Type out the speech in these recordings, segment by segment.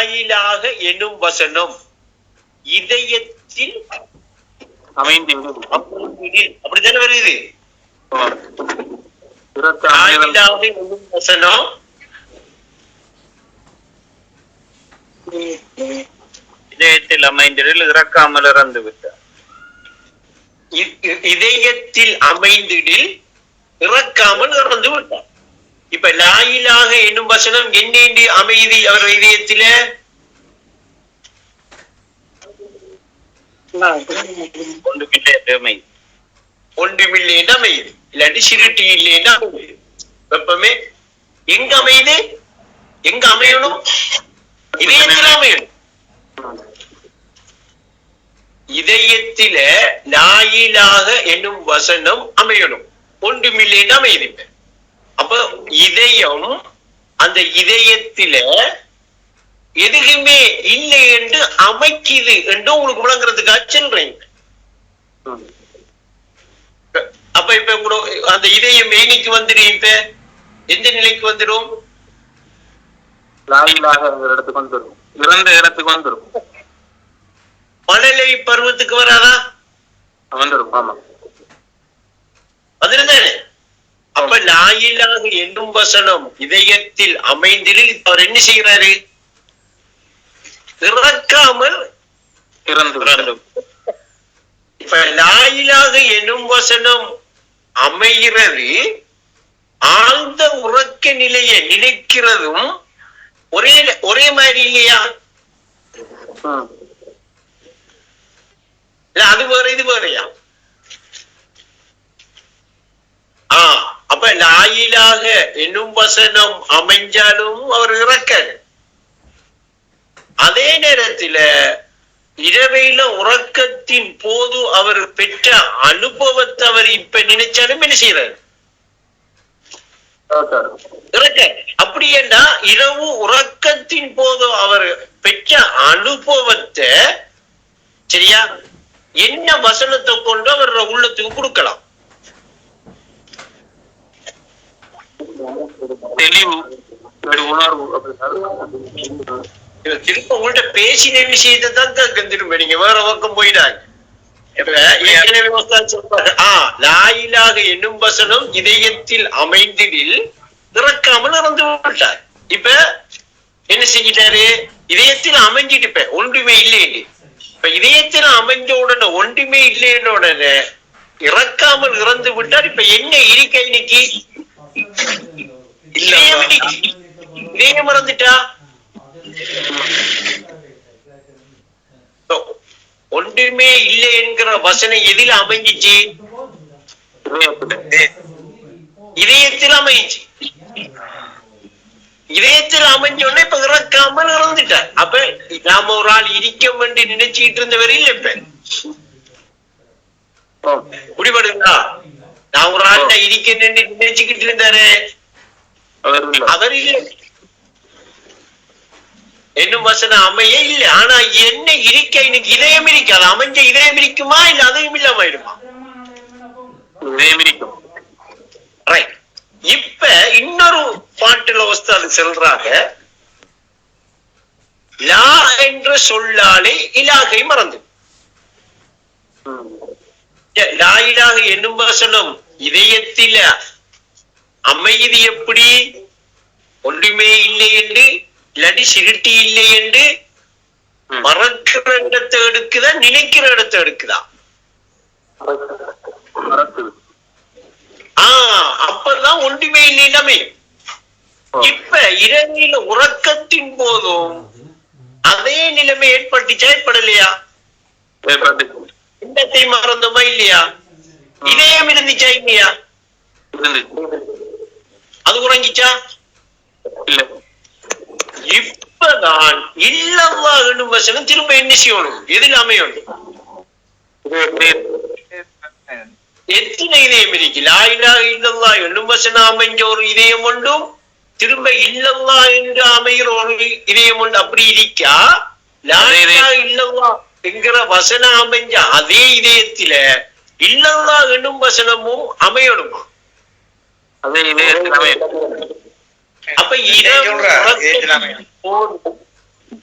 லாயிலாக எனும் வசனம். இதயத்தில் அமைந்து. அப்படித்தானே வருது? எனும் வசனம். இதயத்தில் அமைந்திடில் இறக்காமல் இறந்து விட்டார். இதயத்தில் அமைந்திடில் இறக்காமல் இறந்து விட்டார். இப்ப லாயிலாக என்னும் வசனம் என்னேண்டி அமைதி அவர் இதயத்தில. ஒன்றுமில்லை அமைதி. ஒன்றுமில்லைன்னு அமையுது இல்லாட்டி சிறுட்டி இல்லைன்னு அமையுது வெப்பமே எங்க அமையுது எங்க அமையணும்? இதயத்தில் அமையணும். இதயத்தில லாயிலாக என்னும் வசனம் அமையணும். ஒன்றுமில்லைன்னு அமையுது இதயம் அந்த இதயத்தில எதுவுமே இல்லை என்று அமைக்குது என்று உங்களுக்கு விளங்குறதுக்காக சொல்றேன் அப்ப இப்ப கூட அந்த இதயம் ஏனிக்கு வந்துடும் இப்ப? எந்த நிலைக்கு வந்துடும் இடத்துக்கு வந்துடும் இறந்த இடத்துக்கு வந்துடும் மழலை பருவத்துக்கு வராதா? வந்துடும் ஆமா அதில்தானே அப்ப லாயிலாக என்னும் வசனம் இதயத்தில் அமைந்திடில் அவர் என்ன செய்கிறாரு? இறக்காமல் இறந்து. இப்ப லாயிலாக என்னும் வசனம் அமைகிறது ஆழ்ந்த உறக்க நிலையை நினைக்கிறதும் ஒரே ஒரே மாதிரி இல்லையா? அது வேற இது வேறயா? ஆ. அப்ப லாயிலாக என்னும் வசனம் அமைஞ்சாலும் அவர் இறக்காரு. அதே நேரத்துல இரவையில உறக்கத்தின் போது அவர் பெற்ற அனுபவத்தை அவர் இப்ப நினைச்சாலும் என்ன செய்யறாரு. இறக்க அப்படி ஏண்டா இரவு உறக்கத்தின் போது அவர் பெற்ற அனுபவத்தை சரியா? என்ன வசனத்தை கொண்டு அவர் உள்ளத்துக்கு கொடுக்கலாம். தெளிவு உணர்வு திரும்ப உங்கள்ட்ட பேசின விஷயத்தை தான் கேட்க திரும்ப நீங்க வேற பக்கம் போயிட்டாங்க இப்ப என்னும் வசனம் இதயத்தில் அமைந்திடில் இறக்காமல் இறந்து விட்டார். இப்ப என்ன செஞ்சிட்டாரு இதயத்தில் அமைஞ்சிட்டு இப்ப ஒன்றுமே இல்லைன்னு இப்ப இதயத்தில் அமைஞ்ச உடனே ஒன்றுமே இல்லைன்னு உடனே இறக்காமல் இறந்து விட்டார். இப்ப என்ன இருக்க இன்னைக்கு இதயம் இறந்துட்டா ஒன்றுமே இல்லை என்கிற வசனம் எதில் அமைஞ்சிச்சு? இதயத்தில் இதயத்தில் அமைஞ்சி. இதயத்தில் அமைஞ்ச உடனே இப்ப இறக்காமல் இறந்துட்டார் அப்ப நாம ஒரு ஆள் இருக்க வேண்டி நினைச்சுக்கிட்டு இருந்தவர் இல்ல இப்ப. ஆம். முடிபடுங்களா நான் ஒரு ஆள் இருக்க நினைச்சுக்கிட்டு இருந்தாரு. அவர் இல்லை. அவர் இல்ல என்னும் வசனம் அமைய இல்ல. ஆனா என்ன இருக்க இன்னைக்கு இதயம் இருக்காது அமைஞ்ச இதயம் இருக்குமா இல்ல அதையும் இல்லாம ஆயிடுமா? இதயம் இருக்கும் ரைட் இப்ப இன்னொரு பாட்டுல உஸ்தாது சொல்றாங்க லா என்ற சொல்லாலே இலாகை மறந்து. ம். லாயிலாக என்னும் வசனம் இதயத்தில அமைதி எப்படி ஒன்றுமே இல்லை என்று இல்லாட்டி சிருட்டி இல்லை என்று. மறக்கிற இடத்தை எடுக்குதா நினைக்கிற இடத்தை எடுக்குதா. ஆஹ் அப்பதான் ஒன்றுமே இல்லைன்னு ஆம். இப்ப இரவில உறக்கத்தின் போதும் அதே நிலைமை ஏற்பட்டுச்சா ஏற்படலையா. எண்ணத்தை மறந்தோமா இல்லையா இதயம் இருந்துச்சா இல்லையா. அது உறங்கிச்சா இல்லை. இப்பதான் இல்லவா என்னும் வசனம் திரும்ப என்ன செய்யணும்? எதில் அமையணும் எத்தனை இதயம் இருக்கு? லாயிலா இல்லல்லா என்னும் வசனம் அமைஞ்ச ஒரு இதயம் உண்டும் திரும்ப இல்லல்லா என்று அமைகிற ஒரு இதயம் உண்டு. அப்படி இருக்கா? லாயிலா இல்லல்லா என்கிற வசனம் அமைஞ்ச அதே இதயத்தில இல்லல்லா என்னும் வசனமும் அமையணுமா? அதே அமையும். அப்ப இரவு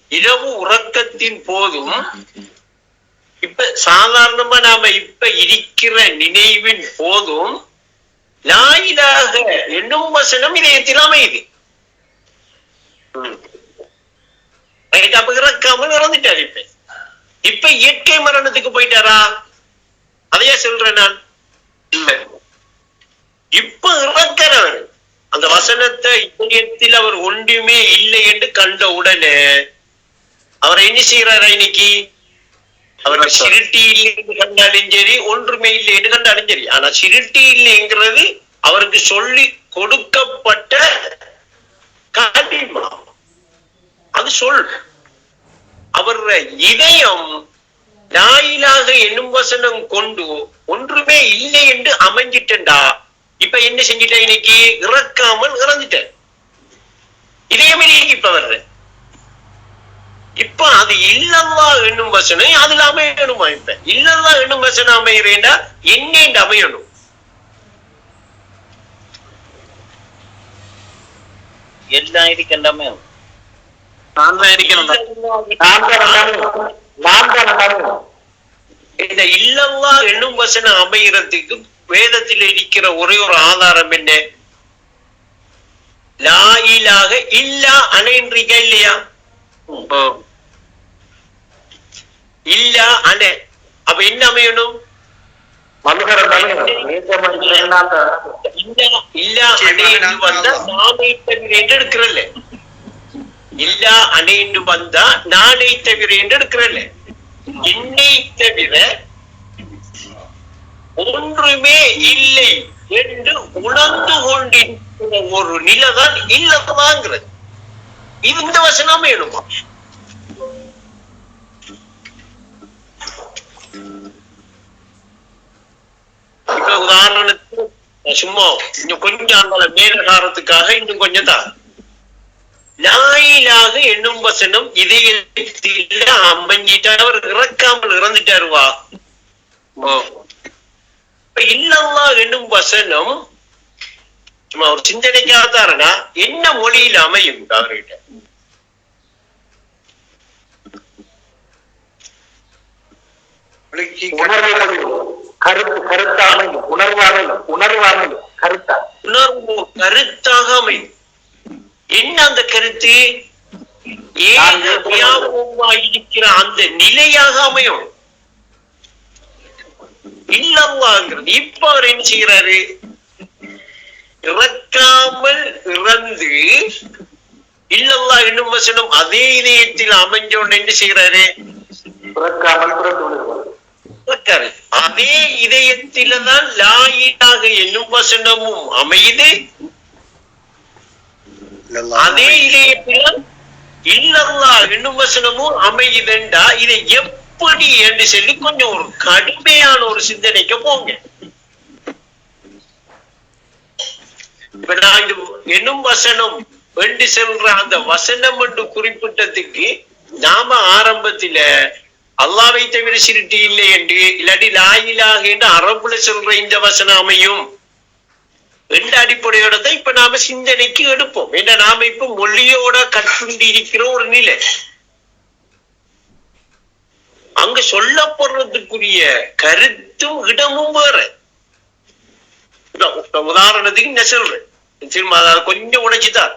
இரவு உறக்கத்தின் போதும். இப்ப சாதாரணமா நாம இப்ப இருக்கிற நினைவின் போதும். லாயிலாக என்னும் வசனம் இதயத்தில் அமையுது. இறக்காமல் இறந்துட்டாரு இப்ப. இப்ப இயற்கை மரணத்துக்கு போயிட்டாரா? அதையா சொல்றேன் நான். இல்ல. இப்ப இறக்கிறவர். அந்த வசனத்தை இதயத்தில் அவர் ஒன்றுமே இல்லை என்று கண்ட உடனே அவர் என்ன செய்யறாரா இன்னைக்கு? அவர் சிருட்டி இல்லை என்று கண்டாலும் சரி ஒன்றுமே இல்லை என்று கண்டாலும் சரி ஆனா சிருட்டி இல்லைங்கிறது அவருக்கு சொல்லி கொடுக்கப்பட்ட காரியமா அது சொல். அவர் இதயம் லாயிலாக என்னும் வசனம் கொண்டு ஒன்றுமே இல்லை என்று அமைஞ்சிட்டா இப்ப என்ன செஞ்சிட்ட இன்னைக்கு? இறக்காமல் இறந்துட்ட இதயமே இப்ப வர்ற இப்ப அது இல்லல்லா என்னும் வசனம் அதுல அமையணுமா இப்ப இல்லல்லா என்னும் வசனம் அமைகிறேன்டா என்னேண்டு அமையணும். எல்லாம் இதுக்கு எல்லாமே நான் தான் இருக்கணும் இந்த இல்லல்லா என்னும் வசனம் அமைகிறதுக்கு வேதத்தில் இருக்கிற ஒரே ஒரு ஆதாரம் என்ன? லாயிலாக இல்லா அணைன்றீங்க இல்லையா? ஓ. இல்லா அணை. அப்ப என்ன அமையணும்? இல்லா இல்லா அணை என்று வந்தா நானை தவிர என்று எடுக்கிறல்ல. இல்லா அணை என்று வந்தா நானை தவிர என்று எடுக்கிறல்ல. என்னை தவிர ஒன்றுமே இல்லை என்று உணர்ந்து கொண்டிருக்கிற ஒரு நிலைதான் இல்லதாங்கிறது இது இந்த வசனம் வேணுமா இப்ப உதாரணத்துக்கு சும்மா இன்னும் கொஞ்சம் அந்த மேலகாரத்துக்காக இன்னும் கொஞ்சம் தான். லாயிலாக என்னும் வசனம் இதயத்தில் அமைஞ்சிட்டா அவர் இறக்காமல் இறந்துட்டாருவா? இப்ப இல்லல்லா என்னும் வசனம் சும்மா ஒரு சிந்தனைக்காக தாரனா என்ன மொழியில் அமையும்? அவர்கிட்ட கருத்து கருத்தாமை உணர்வாமை உணர்வாமை கருத்தா? உணர்வு கருத்தாக அமையும். என்ன அந்த கருத்து? வியாபகமாய் இருக்கிற அந்த நிலையாக அமையும். இல்லவாங்கிறது இப்ப அவர் என்ன செய்யறாரு இறக்காமல் இறந்து இல்லல்லா என்னும் வசனம் அதே இதயத்தில் அமைஞ்ச உடனே என்ன செய்யறாரு பிறக்காமல் இருக்காரு அதே இதயத்தில தான் லாயிலாக என்னும் வசனமும் அமையுது. அதே இதயத்தில இல்லல்லா என்னும் வசனமும் அமையுதுண்டா? இதை எப்படி என்று சொல்லி கொஞ்சம் ஒரு கடுமையான ஒரு சிந்தனைக்கு போங்க. இப்ப நான் என்னும் வசனம் என்று செல்ற அந்த வசனம் என்று குறிப்பிட்டதுக்கு நாம ஆரம்பத்தில அல்லாவை தவிர சிறுட்டி இல்லை என்று இல்லாட்டி லாயிலாக என்று அரபுல சொல்ற இந்த வசனம் அமையும். என்ற அடிப்படையோட தான் இப்ப நாம சிந்தனைக்கு எடுப்போம். ஏன்னா நாம இப்ப மொழியோட கற்றுண்டு இருக்கிற ஒரு நிலை. அங்க சொல்லப்படுறதுக்குரிய கருத்தும் இடமும் வேற. உதாரணத்துக்கு நான் சொல்றேன். திரும்ப அதை கொஞ்சம் உடைச்சுதான்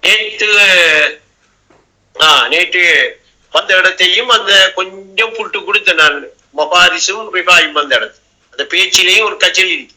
நேற்று ஆஹ் நேற்று வந்த இடத்தையும் அந்த கொஞ்சம் புட்டு கொடுத்த நான். மபாரிசும் ரிபாயும் வந்த இடத்து அந்த பேச்சிலையும் ஒரு கச்சல் இருக்கு.